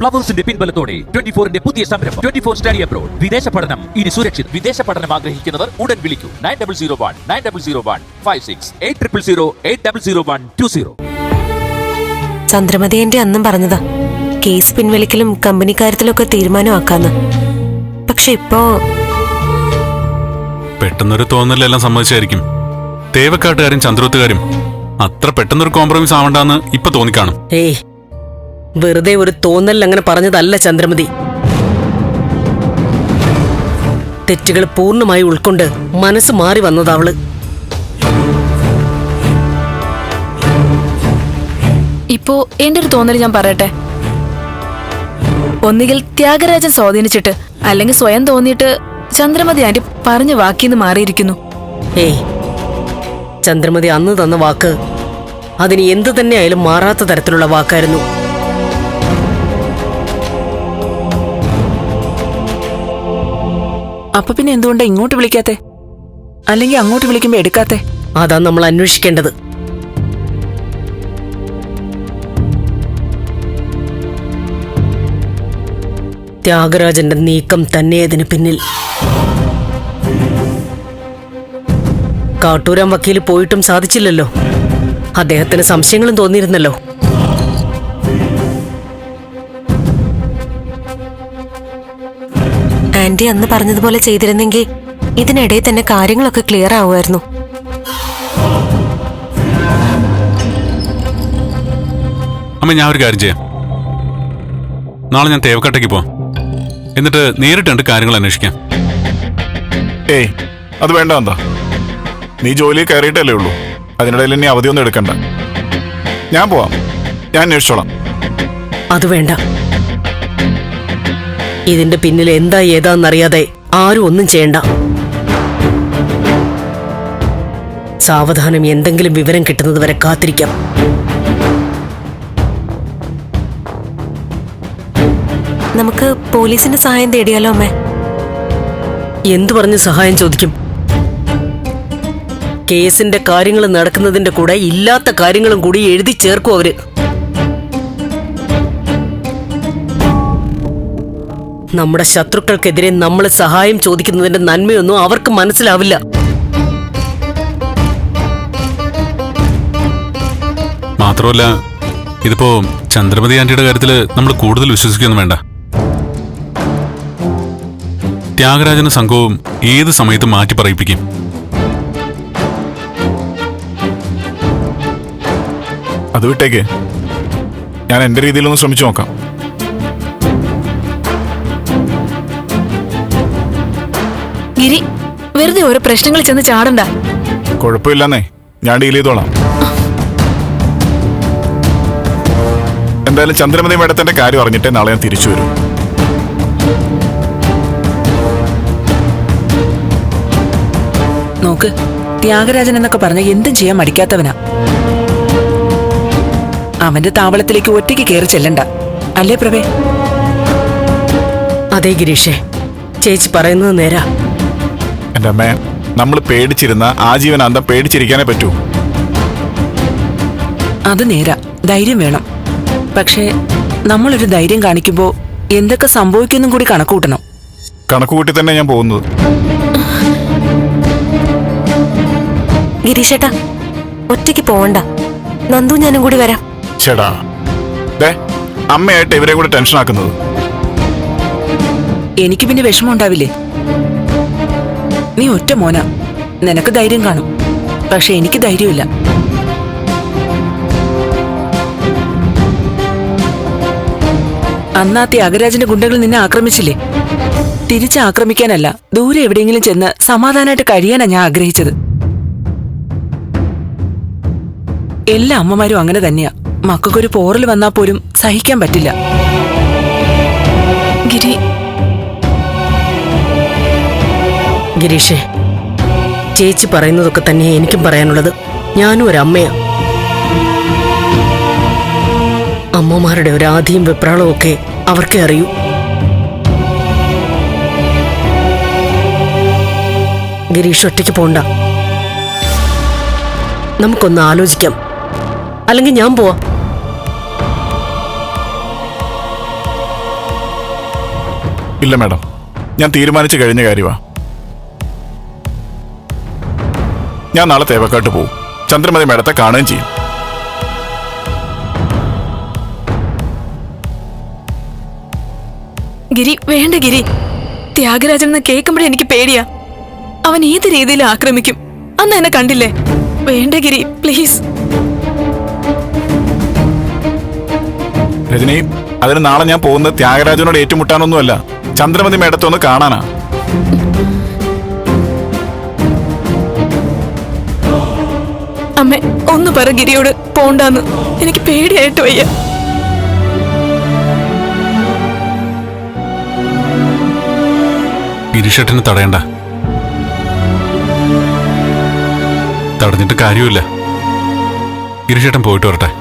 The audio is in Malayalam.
പ്ലവേഴ്സിന്റെ പിൻബലത്തോടെ ട്വന്റി ഫോറിന്റെ പുതിയ സംരംഭം. Twenty four study abroad. വിദേശ പഠനം. ഇനി സുരക്ഷിത്. വിദേശ പഠനം ആഗ്രഹിക്കുന്നവർ ഉടൻ വിളിക്കൂ. Nine double zero one nine double zero one five six eight triple zero eight double zero one two zero. Chandramathi എന്റെ അന്നും പറഞ്ഞതാ. കേസ് പിൻവലിക്കലും കമ്പനി കമ്പനിക്കാര്യത്തിലൊക്കെ തീരുമാനമാക്കാന്ന്. പക്ഷെ ഇപ്പോ പെട്ടെന്നൊരു തോന്നലെല്ലാം സമ്മതിച്ചായിരിക്കും. തേവക്കാട്ടുകാരും ചന്ദ്രോത്തുകാരും അത്ര പെട്ടെന്നൊരു കോംപ്രമൈസ് ആവണ്ടെന്ന് ഇപ്പൊ തോന്നിക്കാണും. ഏയ് വെറുതെ ഒരു തോന്നൽ അങ്ങനെ പറഞ്ഞതല്ല ചന്ദ്രമതി. തെറ്റുകൾ പൂർണമായി ഉൾക്കൊണ്ട് മനസ്സ് മാറി വന്നതാവൾ ഇപ്പോ എന്റെ ഒരു തോന്നൽ ഞാൻ പറയട്ടെ? ഒന്നുകിൽ ത്യാഗരാജൻ സ്വാധീനിച്ചിട്ട് അല്ലെങ്കിൽ സ്വയം തോന്നിയിട്ട് ചന്ദ്രമതി ആന്റി പറഞ്ഞ വാക്കിന്ന് മാറിയിരിക്കുന്നു. ഏയ് ചന്ദ്രമതി അന്ന് തന്ന വാക്ക് അതിന് എന്തു തന്നെയായാലും മാറാത്ത തരത്തിലുള്ള വാക്കായിരുന്നു. അപ്പൊ പിന്നെ എന്തുകൊണ്ടാ ഇങ്ങോട്ട് വിളിക്കാത്തെ? അല്ലെങ്കിൽ അങ്ങോട്ട് വിളിക്കുമ്പോ എടുക്കാത്തെ? അതാ നമ്മൾ അന്വേഷിക്കേണ്ടത്. ത്യാഗരാജന്റെ നീക്കം തന്നെ അതിന് പിന്നിൽ. കാട്ടൂരാം വക്കീൽ പോയിട്ടും സാധിച്ചില്ലല്ലോ. അദ്ദേഹത്തിന് സംശയങ്ങളും തോന്നിയിരുന്നല്ലോ. ആന്റി അന്ന് പറഞ്ഞതുപോലെ ചെയ്തിരുന്നെങ്കിൽ ഇതിനിടയിൽ തന്നെ കാര്യങ്ങളൊക്കെ ക്ലിയർ ആവുമായിരുന്നു. അമ്മ ഞാൻ ഒരു കാര്യം ചെയ്യാം. നാളെ ഞാൻ തേവക്കാട്ടേക്ക് പോവാം. എന്നിട്ട് നേരിട്ട് കണ്ട് കാര്യങ്ങൾ അന്വേഷിക്കാം. ഏയ് അത് വേണ്ട എന്താ നീ ജോലിയിൽ കയറിയിട്ടല്ലേ ഉള്ളൂ. അതിനിടയിൽ ഇനി അവധിയൊന്നും എടുക്കണ്ട. ഞാൻ പോവാം. ഞാൻ അന്വേഷിച്ചോളാം. അത് വേണ്ട. ഇതിന്റെ പിന്നിൽ എന്താ ഏതാന്നറിയാതെ ആരും ഒന്നും ചെയ്യണ്ട. സാവധാനം എന്തെങ്കിലും വിവരം കിട്ടുന്നത് വരെ കാത്തിരിക്കാം. നമുക്ക് പോലീസിന്റെ സഹായം തേടിയാലോ അമ്മേ? എന്തു പറഞ്ഞ് സഹായം ചോദിക്കും? കേസിന്റെ കാര്യങ്ങൾ നടക്കുന്നതിന്റെ കൂടെ ഇല്ലാത്ത കാര്യങ്ങളും കൂടി എഴുതി ചേർക്കും അവർ. നമ്മുടെ ശത്രുക്കൾക്കെതിരെ നമ്മൾ സഹായം ചോദിക്കുന്നതിന്റെ നന്മയൊന്നും അവർക്ക് മനസ്സിലാവില്ല. മാത്രമല്ല ഇതിപ്പോ ചന്ദ്രമതി ആന്റിയുടെ കാര്യത്തിൽ നമ്മൾ കൂടുതൽ വിശ്വസിക്കൊന്നും വേണ്ട. ത്യാഗരാജന സംഘവും ഏത് സമയത്തും മാറ്റി പറയിപ്പിക്കും. അത് വിട്ടേക്ക്. ഞാൻ എന്റെ രീതിയിലൊന്ന് ശ്രമിച്ചു നോക്കാം. ഗിരി വെറുതെ ഓരോ പ്രശ്നങ്ങൾ ചെന്ന് ചാടണ്ട. കുഴപ്പമില്ലെന്നേ ഞാൻ ഡീൽ ചെയ്തോളാം. എന്തായാലും ചന്ദ്രമതി മേഡത്തിന്റെ കാര്യം അറിഞ്ഞിട്ട് നാളെ ഞാൻ തിരിച്ചു വരും. നോക്ക് ത്യാഗരാജൻ എന്നൊക്കെ പറഞ്ഞ എന്തും ചെയ്യാൻ മടിക്കാത്തവനാ. അവന്റെ താവളത്തിലേക്ക് ഒറ്റയ്ക്ക് കയറി ചെല്ലണ്ട. അല്ലേ പ്രഭേ? അതേ ഗിരീഷേ ചേച്ചി പറയുന്നത് നേരാ. എന്റെ അമ്മേ നമ്മൾ പേടിച്ചിരുന്ന ആ ആജീവനാന്തം പേടിച്ചിരിക്കാനേ പറ്റൂ. അത് നേരാ. ധൈര്യം വേണം. പക്ഷേ നമ്മളൊരു ധൈര്യം കാണിക്കുമ്പോ എന്തൊക്കെ സംഭവിക്കുന്നും കൂടി കണക്കൂട്ടണം. കണക്കുകൂട്ടി തന്നെ ഞാൻ പോകുന്നത്. ഗിരീഷേട്ടാ ഒറ്റയ്ക്ക് പോകണ്ട നന്ദു ഞാനും കൂടി വരാം. ചേടാ. ദേ അമ്മയായിട്ട് ഇവരെ കൂടെ ടെൻഷൻ ആക്കുന്നത് എനിക്ക് പിന്നെ വിഷമം ഉണ്ടാവില്ലേ? നീ ഒറ്റ മോന. നിനക്ക് ധൈര്യം കാണും. പക്ഷെ എനിക്ക് ധൈര്യമില്ല. അന്നാ ത്യാഗരാജന്റെ ഗുണ്ടകൾ നിന്നെ ആക്രമിച്ചില്ലേ? തിരിച്ച് ആക്രമിക്കാനല്ല ദൂരെ എവിടെയെങ്കിലും ചെന്ന് സമാധാനമായിട്ട് കഴിയാനാ ഞാൻ ആഗ്രഹിച്ചത്. എല്ലാ അമ്മമാരും അങ്ങനെ തന്നെയാ. മക്കൾക്കൊരു പോറൽ വന്നാൽ പോലും സഹിക്കാൻ പറ്റില്ല. ഗിരി ഗിരീഷേ ചേച്ചി പറയുന്നതൊക്കെ തന്നെ എനിക്കും പറയാനുള്ളത് ഞാനും ഒരു അമ്മയാ അമ്മമാരുടെ ഒരു ആധിയും വെപ്രാളവും ഒക്കെ അവർക്കേ അറിയൂ. ഗിരീഷ് ഒറ്റയ്ക്ക് പോണ്ട. നമുക്കൊന്ന് ആലോചിക്കാം. അല്ലെങ്കിൽ ഞാൻ പോവാ. ഇല്ല മാഡം. ഞാൻ തീരുമാനിച്ചു കഴിഞ്ഞ കാര്യമാ ഞാൻ നാളെ തേവക്കാട്ട് പോകും ചന്ദ്രമതി മേഡത്തെ കാണുകയും ചെയ്യും. ഗിരി വേണ്ട ഗിരി. ത്യാഗരാജൻ എന്ന് കേൾക്കുമ്പോഴേ എനിക്ക് പേടിയാ. അവൻ ഏത് രീതിയിൽ ആക്രമിക്കും? അന്ന് എന്നെ കണ്ടില്ലേ? വേണ്ട ഗിരി പ്ലീസ്. രജനി അതിന് നാളെ ഞാൻ പോകുന്നത് ത്യാഗരാജനോട് ഏറ്റുമുട്ടാനൊന്നുമല്ല. ചന്ദ്രമതി മേഡത്തെ ഒന്ന് കാണാനാ. അമ്മ ഒന്ന് പറ ഗിരിയോട് പോണ്ടാന്ന്. എനിക്ക് പേടിയായിട്ട് വയ്യ. ഗിരിഷട്ടിനെ തടയണ്ട. തടഞ്ഞിട്ട് കാര്യമില്ല ഗിരിഷേട്ടൻ പോയിട്ട് വരട്ടെ.